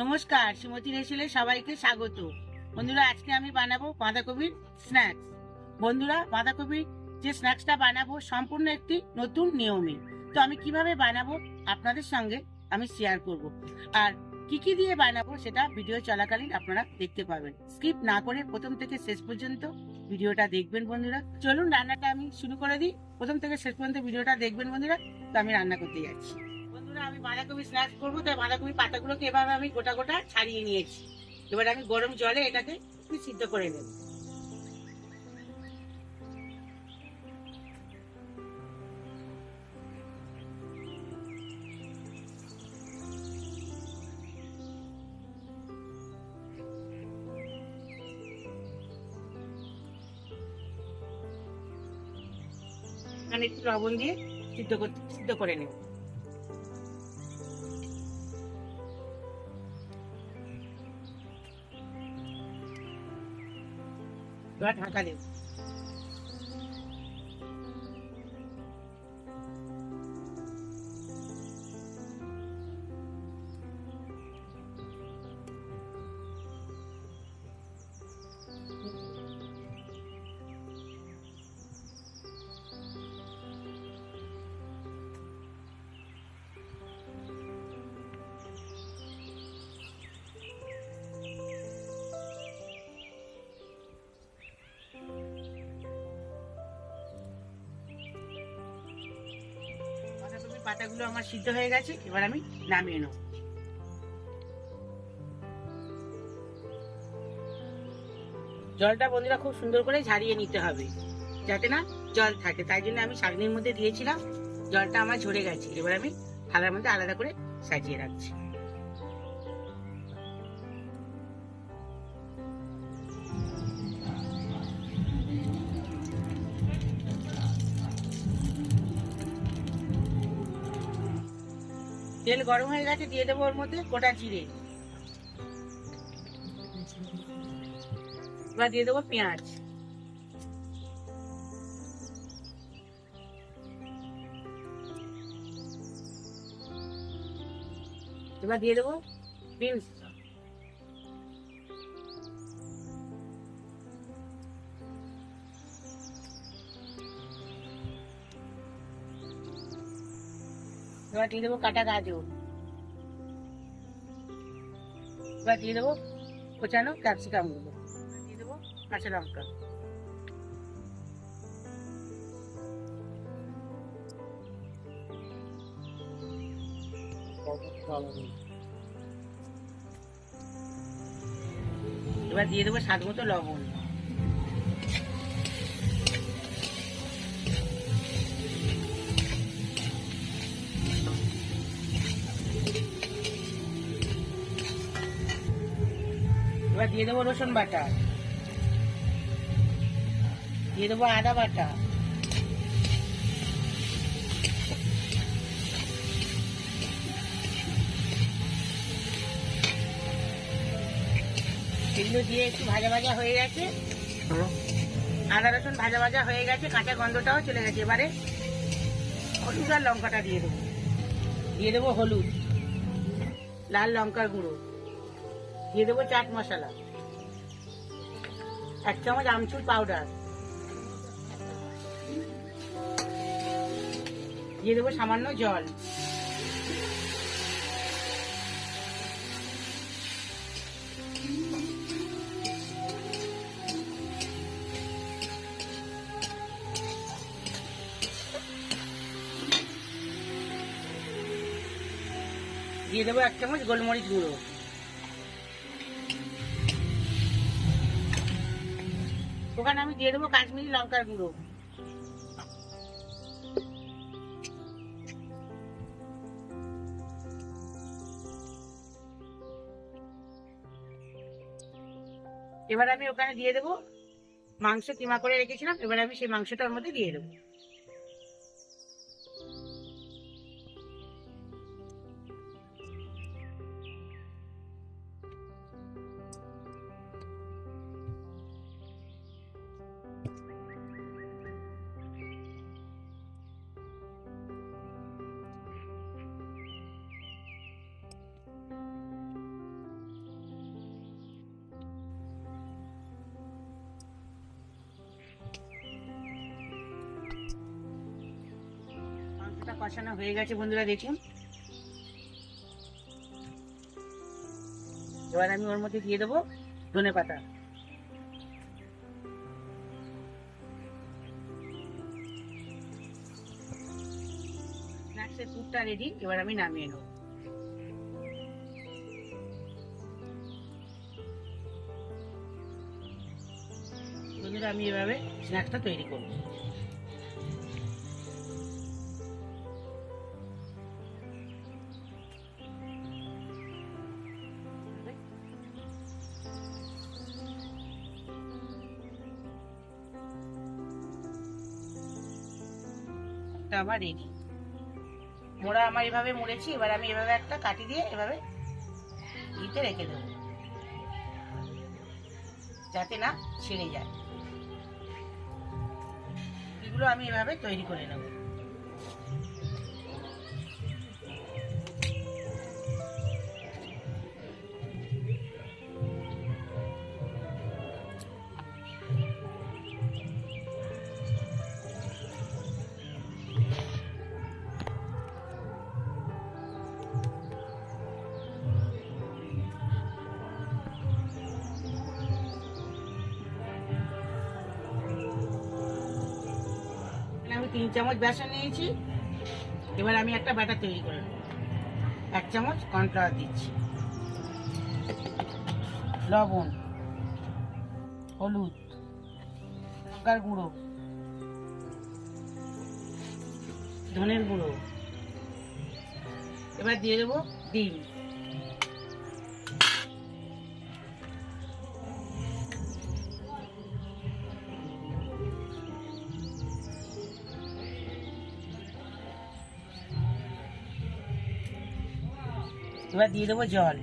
নমস্কার, শ্রীমতী রেসিলে সবাইকে স্বাগত। বন্ধুরা, আজকে আমি বানাবো বাঁধাকপির স্ন্যাক্স বন্ধুরা, বাঁধাকপির যে স্ন্যাক্সটা বানাবো সম্পূর্ণ একটি নতুন নিয়মে। তো আমি কীভাবে বানাবো আপনাদের সঙ্গে আমি শেয়ার করব। আর কি কি দিয়ে বানাবো সেটা ভিডিও চলাকালীন আপনারা দেখতে পাবেন। স্কিপ না করে প্রথম থেকে শেষ পর্যন্ত ভিডিওটা দেখবেন বন্ধুরা। চলুন, রান্নাটা আমি শুরু করে দিই। প্রথম থেকে শেষ পর্যন্ত ভিডিওটা দেখবেন বন্ধুরা। তো আমি রান্না করতে যাচ্ছি। আমি বাঁধাকপি স্ন্যাক্স করব, তাই বাঁধাকপি পাতাগুলোকে এভাবে আমি গোটা গোটা ছাড়িয়ে নিয়েছি। এবার আমি গরম জলে এটাকে সিদ্ধ করে নেব। এখানে একটু লবণ দিয়ে সিদ্ধ সিদ্ধ করে নেব। এবার ঢাকা পাতাগুলো আমার সিদ্ধ হয়ে গেছে, এবার আমি নামিয়ে নেব। জলটা বন্ধুরা খুব সুন্দর করে ঝারিয়ে নিতে হবে, যাতে না জল থাকে। তাই জন্য আমি শাকনির মধ্যে দিয়েছিলাম, জলটা আমার ঝরে গেছে। এবার আমি থালার মধ্যে আলাদা করে সাজিয়ে রাখছি। তেল গরম হয়ে গেছে, দিয়ে দেবো ওর মধ্যে গোটা জিরে। এবার দিয়ে দেবো পেঁয়াজ। এবার দিয়ে দেবো বিনস। এবার দিয়ে দেবো কাটা গাজর। এবার দিয়ে দেবো কোচানো ক্যাপসিকামগুলো দিয়ে দেবো কাঁচা লঙ্কা। এবার দিয়ে দেবো স্বাদ মতো লবণ। এবার দিয়ে দেবো রসুন বাটা। দিয়ে দেবো আদা বাটা। এগুলো দিয়ে একটু ভাজা ভাজা হয়ে গেছে। আদা রসুন ভাজা ভাজা হয়ে গেছে, কাঁচা গন্ধটাও চলে গেছে। এবারে হলুদ আর লঙ্কাটা দিয়ে দেবো। দিয়ে দেবো হলুদ, লাল লঙ্কার গুঁড়ো। দিয়ে দেবো চাট মশলা। এক চামচ আমচুর পাউডার দিয়ে দেবো সামান্য জল। দিয়ে দেবো এক চামচ গোলমরিচ গুঁড়ো। দিয়ে দেবো কাশ্মীরি লঙ্কার গুঁড়ো। এবার আমি ওখানে দিয়ে দেবো মাংস কিমা করে রেখেছিলাম, এবার আমি সেই মাংসটা ওর মধ্যে দিয়ে দেবো। কষানো হয়ে গেছে, বন্ধুরা দেখুন। এবার আমি ওর মধ্যে দিয়ে দেবো ধনে পাতা। স্ন্যাক্সের পুরটা রেডি এবার আমি নামিয়ে নেব। বন্ধুরা, আমি এভাবে স্ন্যাক্সটা তৈরি করব। একটা আমার রেডি। মোড়া আমার এভাবে মুড়েছি, এবার আমি এভাবে একটা কাটি দিয়ে এভাবে ইতে রেখে দেবো। যাতে না ছিঁড়ে যায়। এগুলো আমি এভাবে তৈরি করে নেব। তিন চামচ বেসন নিয়েছি। এবার আমি একটা ব্যাটার তৈরি করে নেব। এক চামচ কর্নফ্লাওয়ার দিচ্ছি। লবণ, হলুদ, লঙ্কার গুঁড়ো, ধনের গুঁড়ো। এবার দিয়ে দেবো ডিম। এবার দিয়ে দেবো জল।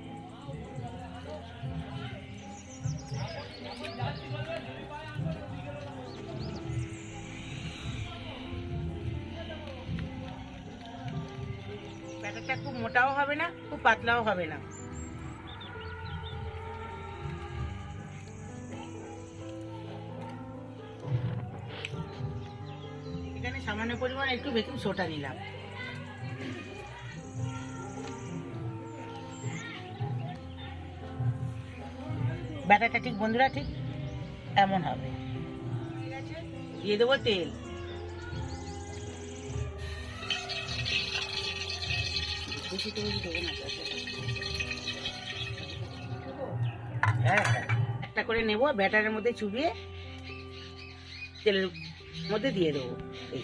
ব্যাটারটা খুব মোটাও হবে না, খুব পাতলাও হবে না। এখানে সামান্য পরিমাণ একটু বেকিং সোটা নিলাম। ব্যাটারটা ঠিক, বন্ধুরা ঠিক? এমন হবে। দিয়ে দেবো তেল। বেশি দেবো না হ্যাঁ হ্যাঁ। একটা করে নেব, ব্যাটারের মধ্যে চুবিয়ে তেলের মধ্যে দিয়ে দেবো। এই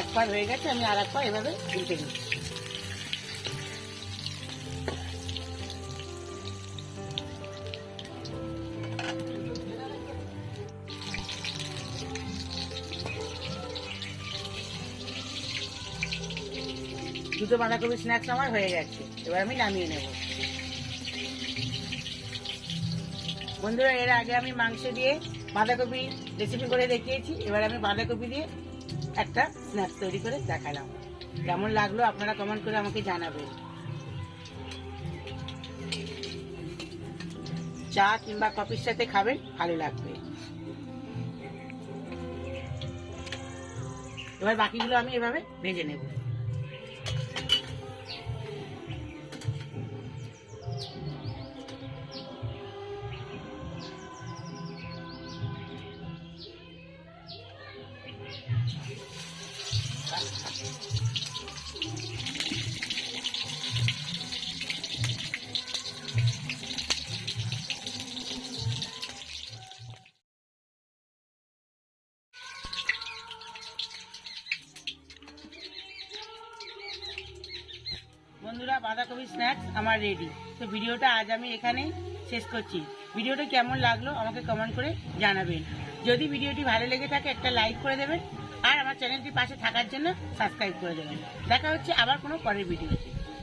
এক পা হয়ে গেছে, আমি আর এক পা এভাবে উল্টে নিচ্ছি। দুটো বাঁধাকপি স্ন্যাক্স আমার হয়ে গেছে, এবার আমি নামিয়ে নেব। বন্ধুরা, এর আগে আমি মাংস দিয়ে বাঁধাকপি রেসিপি করে দেখিয়েছি, এবার আমি বাঁধাকপি দিয়ে একটা স্ন্যাক্স তৈরি করে দেখালাম। কেমন লাগল আপনারা কমেন্ট করে আমাকে জানাবেন। চা কিংবা কফির সাথে খাবেন, ভালো লাগবে। এবার বাকিগুলো আমি এভাবে ভেজে নেব। বন্ধুরা বাঁধাকপি স্ন্যাক্স আমার রেডি তো ভিডিওটা আজ আমি এখানেই শেষ করছি। ভিডিওটা কেমন লাগল আমাকে কমেন্ট করে জানাবেন। যদি ভিডিওটি ভালো লেগে থাকে একটা লাইক করে দেবেন। চ্যানেলটি পাশে থাকার জন্য সাবস্ক্রাইব করে দেবেন। দেখা হচ্ছে আবার কোনো পরের ভিডিওতে